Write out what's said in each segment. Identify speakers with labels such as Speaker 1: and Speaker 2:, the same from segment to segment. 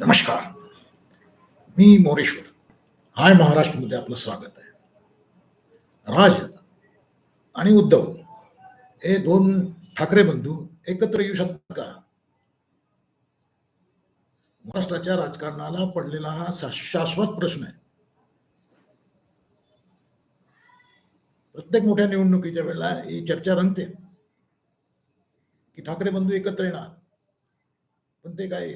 Speaker 1: नमस्कार. मी मोरेश्वर. हाय महाराष्ट्रमध्ये आपलं स्वागत आहे. राज आणि उद्धव हे दोन ठाकरे बंधू एकत्र येऊ शकतात का? महाराष्ट्राच्या राजकारणाला पडलेला हा शाश्वत प्रश्न आहे. प्रत्येक मोठ्या निवडणुकीच्या वेळेला ही चर्चा रंगते. की ठाकरे बंधू एकत्र येणार. पण ते काय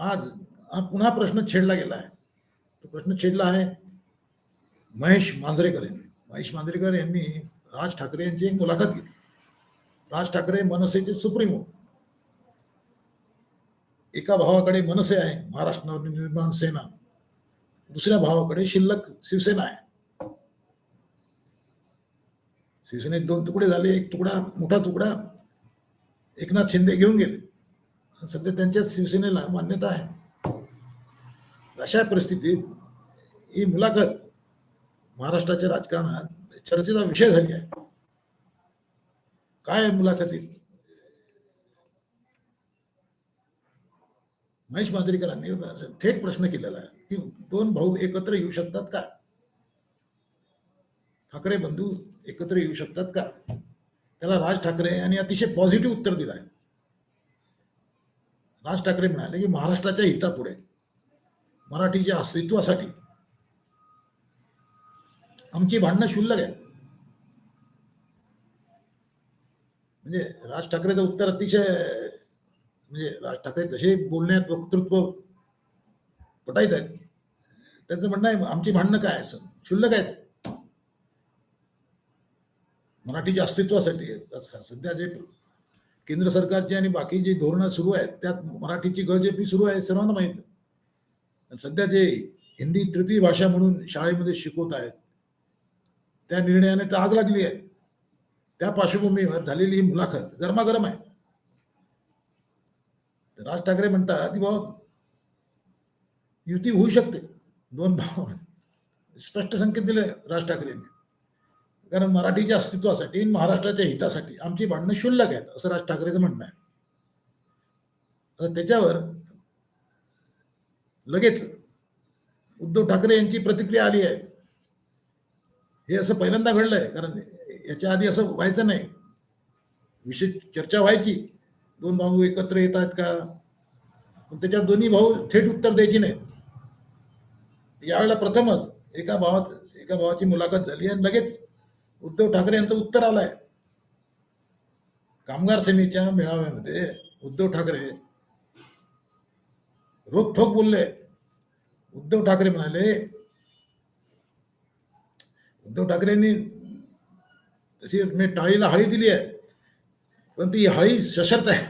Speaker 1: आज हा पुन्हा प्रश्न छेडला गेला आहे. तो प्रश्न छेडला आहे महेश मांजरेकर यांनी. महेश मांजरेकर यांनी राज ठाकरे यांची एक मुलाखत घेतली. राज ठाकरे मनसेचे सुप्रीमो. एका भावाकडे मनसे आहे महाराष्ट्र नवनिर्माण सेना. दुसऱ्या भावाकडे शिल्लक शिवसेना आहे. शिवसेनेत दोन तुकडे झाले एक तुकडा मोठा तुकडा. एकनाथ शिंदे घेऊन गेले. सध्या त्यांच्याच शिवसेनेला मान्यता आहे. अशा परिस्थितीत ही मुलाखत महाराष्ट्राच्या राजकारणात चर्चेचा विषय झाली आहे. काय आहे मुलाखतीत? महेश मांजरेकरांनी थेट प्रश्न केलेला आहे. की दोन भाऊ एकत्र येऊ शकतात का? ठाकरे बंधू एकत्र येऊ शकतात का? त्याला राज ठाकरे यांनी अतिशय पॉझिटिव्ह उत्तर दिलं आहे. राज ठाकरे म्हणाले की महाराष्ट्राच्या हितापुढे मराठीच्या अस्तित्वासाठी आमची भांडणं क्षुल्लक आहे म्हणजे राज ठाकरेचं उत्तर अतिशय म्हणजे राज ठाकरे तसे बोलण्यात वक्तृत्व पटायत आहेत त्यांचं म्हणणं आहे आमची भांडणं काय आहे? शुल्लक आहेत. मराठीच्या अस्तित्वासाठी सध्या जे केंद्र सरकारची आणि बाकी जी धोरणं सुरू आहेत त्यात मराठीची गळजेपी सुरू आहे सर्वांना माहीत सध्या जे हिंदी तृतीय भाषा म्हणून शाळेमध्ये शिकवत आहेत त्या निर्णयाने तर आग लागली आहे. त्या पार्श्वभूमीवर झालेली ही मुलाखत गरमागरम आहे. तर राज ठाकरे म्हणतात की बाबा युती होऊ शकते. दोन भावामध्ये स्पष्ट संकेत दिले राज ठाकरेंनी. कारण मराठीच्या अस्तित्वासाठी महाराष्ट्राच्या हितासाठी आमची भांडणं शुल्लक आहेत असं राज ठाकरेचं म्हणणं आहे. त्याच्यावर लगेच उद्धव ठाकरे यांची प्रतिक्रिया आली आहे. हे असं पहिल्यांदा घडलं आहे कारण याच्या आधी असं व्हायचं नाही. विशेष चर्चा व्हायची. दोन भाऊ एकत्र येत आहेत का? पण त्याच्यात दोन्ही भाऊ थेट उत्तर द्यायची नाहीत. यावेळेला प्रथमच एका भावाच एका भावाची मुलाखत झाली आणि लगेच उद्धव ठाकरे यांचं उत्तर आलंय. कामगार सेनेच्या मेळाव्यामध्ये उद्धव ठाकरे रोखोक बोलले. उद्धव ठाकरे म्हणाले उद्धव ठाकरेंनी तशी मी टाळीला हळी दिली आहे पण ती हळी सशर्त आहे.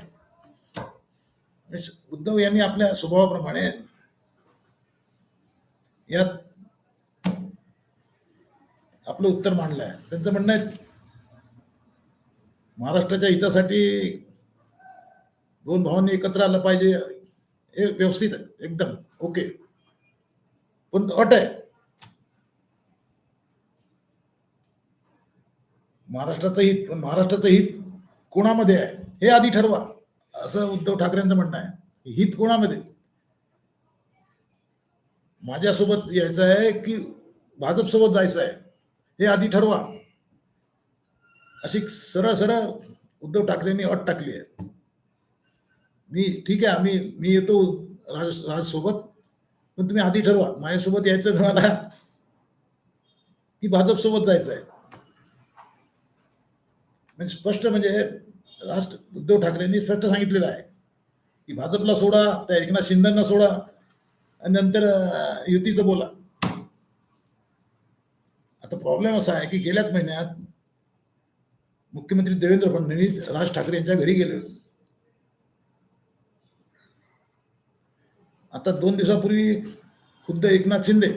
Speaker 1: उद्धव यांनी आपल्या स्वभावाप्रमाणे यात आपलं उत्तर मांडलं आहे. त्यांचं म्हणणं आहे महाराष्ट्राच्या हितासाठी दोन भावांनी एकत्र आलं पाहिजे. हे व्यवस्थित आहे एकदम. ओके. पण अट आहे. महाराष्ट्राचं हित पण महाराष्ट्राचं हित कोणामध्ये आहे हे आधी ठरवा. असं उद्धव ठाकरेंचं म्हणणं आहे. हित कोणामध्ये? माझ्यासोबत यायचं आहे की भाजपसोबत जायचं आहे. हे आधी ठरवा. अशी सरळ सरळ उद्धव ठाकरेंनी अट टाकली आहे. मी ठीक आहे आम्ही मी येतो राज राजसोबत पण तुम्ही आधी ठरवा. माझ्यासोबत यायचं तुम्हाला की भाजपसोबत जायचं आहे. म्हणजे स्पष्ट म्हणजे राष्ट्र उद्धव ठाकरेंनी स्पष्ट सांगितलेलं आहे की भाजपला सोडा त्या एकनाथ शिंदेना सोडा आणि नंतर युतीचं बोला. आता प्रॉब्लेम असा आहे की गेल्याच महिन्यात मुख्यमंत्री देवेंद्र फडणवीस राज ठाकरे यांच्या घरी गेले होते. आता दोन दिवसापूर्वी खुद्द एकनाथ शिंदे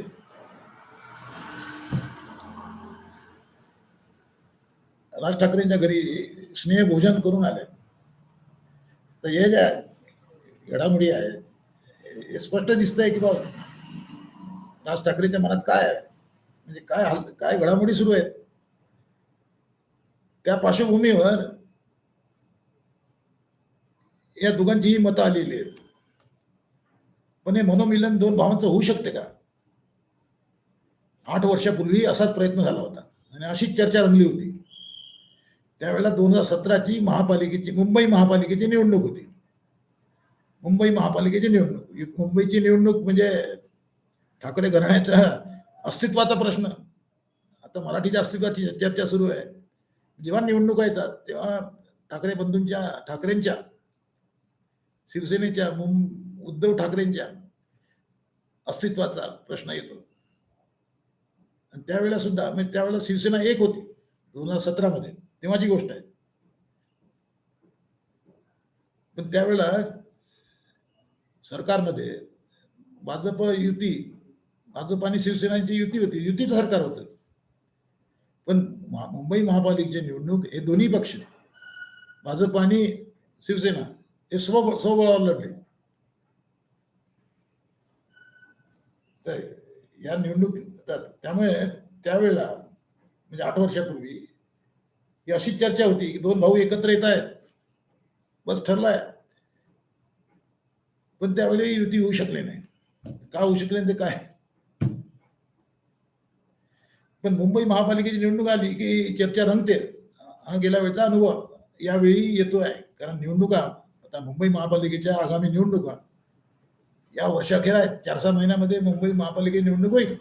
Speaker 1: राज ठाकरेंच्या घरी स्नेहभोजन करून आले. तर हे ज्या घडामोडी आहेत हे स्पष्ट दिसतंय की बाबा राज ठाकरेंच्या मनात काय आहे? म्हणजे काय हाल काय घडामोडी सुरू आहेत? त्या पार्श्वभूमीवर या दोघांचीही मतं आलेली आहेत. पण हे मनोमिलन दोन भावांचं होऊ शकते का? आठ वर्षापूर्वी असाच प्रयत्न झाला होता आणि अशीच चर्चा रंगली होती. त्यावेळेला दोन हजार सतराची महापालिकेची मुंबई महापालिकेची निवडणूक होती. मुंबई महापालिकेची निवडणूक. मुंबईची निवडणूक म्हणजे ठाकरे घराण्याचा अस्तित्वाचा प्रश्न. आता मराठीच्या अस्तित्वाची चर्चा सुरू आहे. जेव्हा निवडणुका येतात तेव्हा ठाकरे बंधूंच्या ठाकरेंच्या शिवसेनेच्या मुं उद्धव ठाकरेंच्या अस्तित्वाचा प्रश्न येतो. आणि त्यावेळेला सुद्धा म्हणजे त्यावेळेला शिवसेना एक होती दोन हजार सतरामध्ये तेव्हाची गोष्ट आहे. पण त्यावेळेला सरकारमध्ये भाजप युती भाजप आणि शिवसेनाची युती होती. युतीचं सरकार होतं. पण महा- मुंबई महापालिकेची निवडणूक हे दोन्ही पक्ष भाजप आणि शिवसेना हे स्व स्वबळावर लढले. तर या निवडणूक त्यामुळे त्यावेळेला म्हणजे आठ वर्षापूर्वी ही अशी चर्चा होती की दोन भाऊ एकत्र येत आहेत. बस ठरलाय. पण त्यावेळी युती होऊ शकले नाही. का होऊ शकले ते काय? पण मुंबई महापालिकेची निवडणूक आली की चर्चा रंगते. हा गेल्या वेळचा अनुभव यावेळी येतो आहे. कारण निवडणुका आता मुंबई महापालिकेच्या आगामी निवडणुका या वर्षाखेर आहेत. चार सहा महिन्यामध्ये मुंबई महापालिकेची निवडणूक होईल.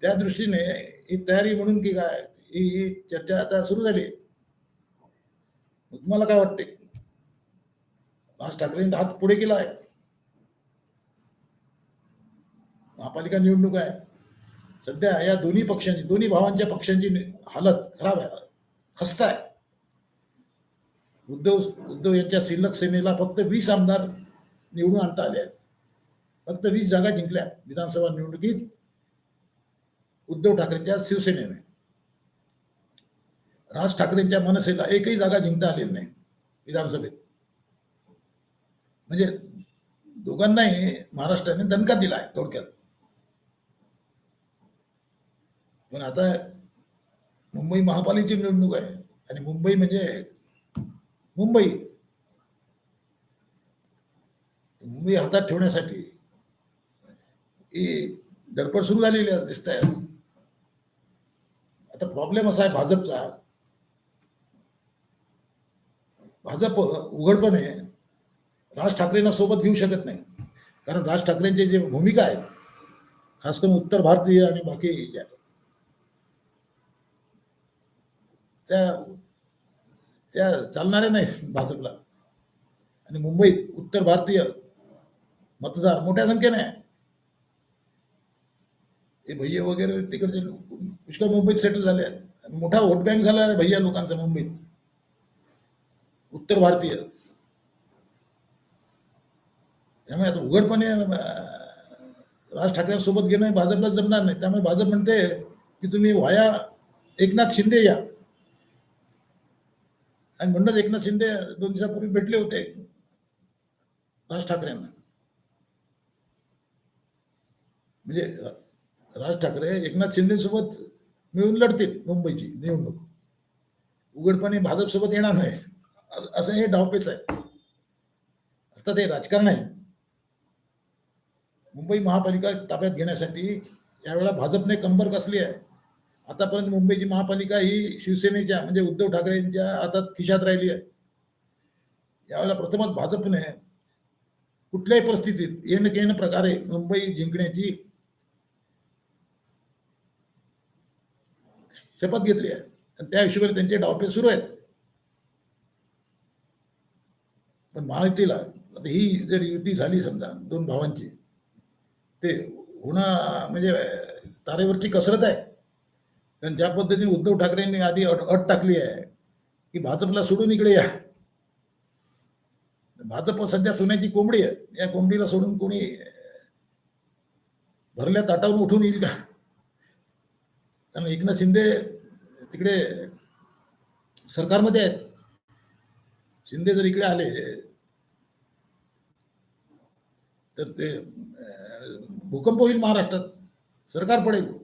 Speaker 1: त्या दृष्टीने ही तयारी म्हणून की काय ही ही चर्चा आता सुरू झाली. तुम्हाला काय वाटते? राज ठाकरेंनी हात पुढे केला आहे. महापालिका निवडणूक आहे. सध्या या दोन्ही पक्षांची दोन्ही भावांच्या पक्षांची हालत खराब आहे. खस्ता आहे. उद्धव उद्धव यांच्या शिल्लक सेनेला फक्त वीस आमदार निवडून आणता आले आहेत. फक्त वीस जागा जिंकल्या विधानसभा निवडणुकीत उद्धव ठाकरेंच्या शिवसेनेने. राज ठाकरेंच्या मनसेला एकही जागा जिंकता आलेली नाही विधानसभेत. म्हणजे दोघांनाही महाराष्ट्राने दणका दिला आहे थोडक्यात. पण आता मुंबई महापालिकेची निवडणूक आहे आणि मुंबई म्हणजे मुंबई. मुंबई हातात ठेवण्यासाठी ही धडपड सुरू झालेली दिसत आहे आता प्रॉब्लेम असा आहे भाजपचा. भाजप उघडपणे राज ठाकरेंना सोबत घेऊ शकत नाही. कारण राज ठाकरेंचे जे भूमिका आहेत खास करून उत्तर भारतीय आणि बाकी ज्या- त्या त्या चालणाऱ्या नाही भाजपला. आणि मुंबईत उत्तर भारतीय मतदार मोठ्या संख्येने आहे. हे भैया वगैरे तिकडचे लोक पुष्कळ मुंबईत सेटल झाले आहेत. आणि मोठा वोट बँक झाला आहे भैया लोकांचा मुंबईत. उत्तर भारतीय. त्यामुळे आता उघडपणे राज ठाकरेंसोबत घेणं भाजपला जमणार नाही. त्यामुळे भाजप म्हणते की तुम्ही व्हाया एकनाथ शिंदे या. आणि म्हणूनच एकनाथ शिंदे दोन दिवसापूर्वी भेटले होते. राज ठाकरेंना म्हणजे राज ठाकरे एकनाथ शिंदेसोबत मिळून लढतील मुंबईची निवडणूक. उघडपणे भाजपसोबत येणार नाही असं- असं हे डावपेच आहे. अर्थात हे राजकारण आहे. मुंबई महापालिका ताब्यात घेण्यासाठी यावेळेला भाजपने कंबर कसली आहे? आतापर्यंत मुंबईची महापालिका ही शिवसेनेच्या म्हणजे उद्धव ठाकरेंच्या हातात खिशात राहिली आहे. यावेळेला प्रथमच भाजपने कुठल्याही परिस्थितीत येण केन प्रकारे मुंबई जिंकण्याची शपथ घेतली आहे. आणि त्या हिशोबाने त्यांचे डावपे सुरू आहेत. पण महायुतीला आता ही जर युती झाली समजा दोन भावांची ते होणं म्हणजे तारेवरची कसरत आहे. कारण ज्या पद्धतीने उद्धव ठाकरेंनी आधी अट अट टाकली आहे की भाजपला सोडून इकडे या. भाजप सध्या सोन्याची कोंबडी आहे. या कोंबडीला सोडून कोणी भरल्या ताटावून उठून येईल का? कारण एकनाथ शिंदे तिकडे सरकारमध्ये आहेत. शिंदे जर इकडे आले तर ते भूकंप होईल महाराष्ट्रात. सरकार पडेल.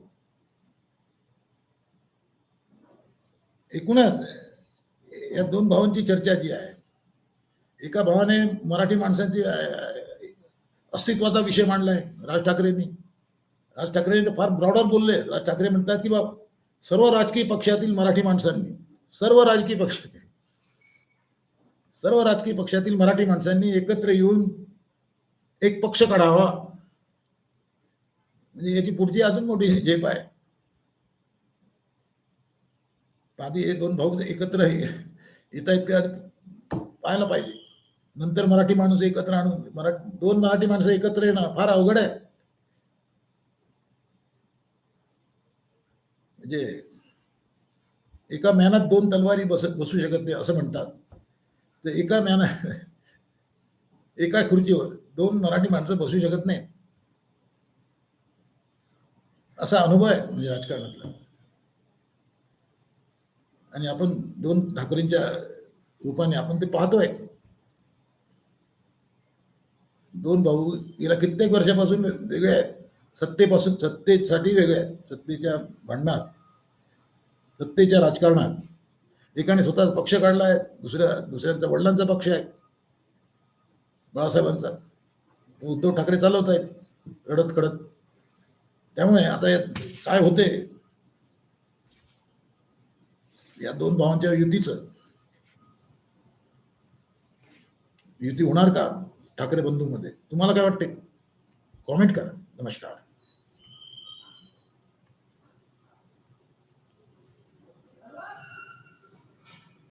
Speaker 1: एकूणच या दोन भावांची चर्चा जी आहे एका भावाने मराठी माणसांची अस्तित्वाचा विषय मांडलाय राज ठाकरेंनी. राज ठाकरे फार ब्रॉडर बोलले. राज ठाकरे म्हणतात की बा सर्व राजकीय पक्षातील मराठी माणसांनी सर्व राजकीय पक्षातील सर्व राजकीय पक्षातील मराठी माणसांनी एकत्र येऊन एक पक्ष काढावा. म्हणजे याची पुढची अजून मोठी झेप आहे. आधी हे दोन भाऊ एकत्र येत आहेत का पाहायला पाहिजे. नंतर मराठी माणूस एकत्र आणून मराठी दोन मराठी माणसं एकत्र येणं फार अवघड आहे. म्हणजे एका मॅनात दोन तलवारी बस बसू शकत नाही असं म्हणतात. तर एका मॅना एका खुर्चीवर दोन मराठी माणसं बसू शकत नाही असा अनुभव आहे म्हणजे राजकारणातला. आणि आपण दोन ठाकरेंच्या रूपाने आपण ते पाहतोय. दोन भाऊ गेल्या कित्येक वर्षापासून वेगळे आहेत. सत्तेपासून सत्तेसाठी वेगळे आहेत. सत्तेच्या भांडणात सत्तेच्या राजकारणात. एकाने स्वतः पक्ष काढला आहे दुसऱ्या दुसऱ्यांचा वडिलांचा पक्ष आहे. बाळासाहेबांचा. तो उद्धव ठाकरे चालवत आहेत रडत कडत त्यामुळे आता यात काय होते या दोन भावांच्या युतीचं. युती होणार का ठाकरे बंधूंमध्ये? तुम्हाला काय वाटते? कॉमेंट करा. नमस्कार.